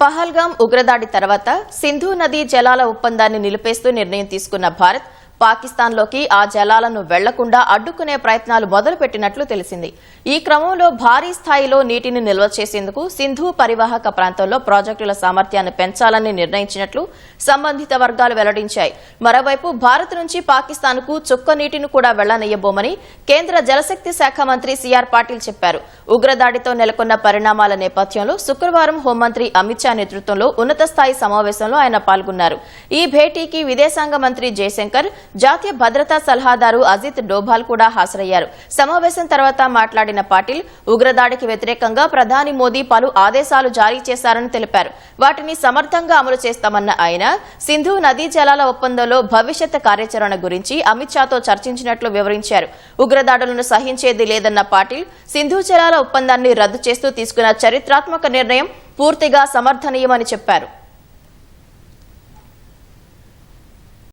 పహల్గాం ఉగ్రదాడి తర్వాత సింధు నదీ జలాల ఒప్పందాన్ని నిలిపేస్తూ నిర్ణయం తీసుకున్న భారత్ పాకిస్తాన్లోకి ఆ జలాలను వెళ్ళకుండా అడ్డుకునే ప్రయత్నాలు మొదలుపెట్టినట్లు తెలిసింది. ఈ క్రమంలో భారీ స్థాయిలో నీటిని నిల్వ చేసేందుకు సింధు పరివాహక ప్రాంతంలో ప్రాజెక్టుల సామర్థ్యాన్ని పెంచాలని నిర్ణయించినట్లు సంబంధిత వర్గాలు వెల్లడించాయి. మరోవైపు భారత్ నుంచి పాకిస్తాన్కు చుక్క నీటిని కూడా వెళ్ళనియ్యబోమని కేంద్ర జలశక్తి శాఖ మంత్రి సిఆర్ పాటిల్ చెప్పారు. ఉగ్రదాడితో నెలకొన్న పరిణామాల నేపథ్యంలో శుక్రవారం హోంమంత్రి అమిత్ షా నేతృత్వంలో ఉన్నత స్థాయి సమావేశంలో ఆయన పాల్గొన్నారు. ఈ భేటీకి విదేశాంగ మంత్రి జయశంకర్ జాతీయ భద్రతా సలహాదారు అజిత్ డోభాల్ కూడా హాజరయ్యారు. సమావేశం తర్వాత మాట్లాడిన పాటిల్ ఉగ్రదాడికి వ్యతిరేకంగా ప్రధాని మోదీ పలు ఆదేశాలు జారీ చేశారని తెలిపారు. వాటిని సమర్థంగా అమలు చేస్తామన్న ఆయన సింధు నదీ జలాల ఒప్పందంలో భవిష్యత్ కార్యాచరణ గురించి అమిత్ షాతో చర్చించినట్లు వివరించారు. ఉగ్రదాడులను సహించేది లేదన్న పాటిల్ సింధు జలాల ఒప్పందాన్ని రద్దు చేస్తూ తీసుకున్న చరిత్రాత్మక నిర్ణయం పూర్తిగా సమర్థనీయమని చెప్పారు.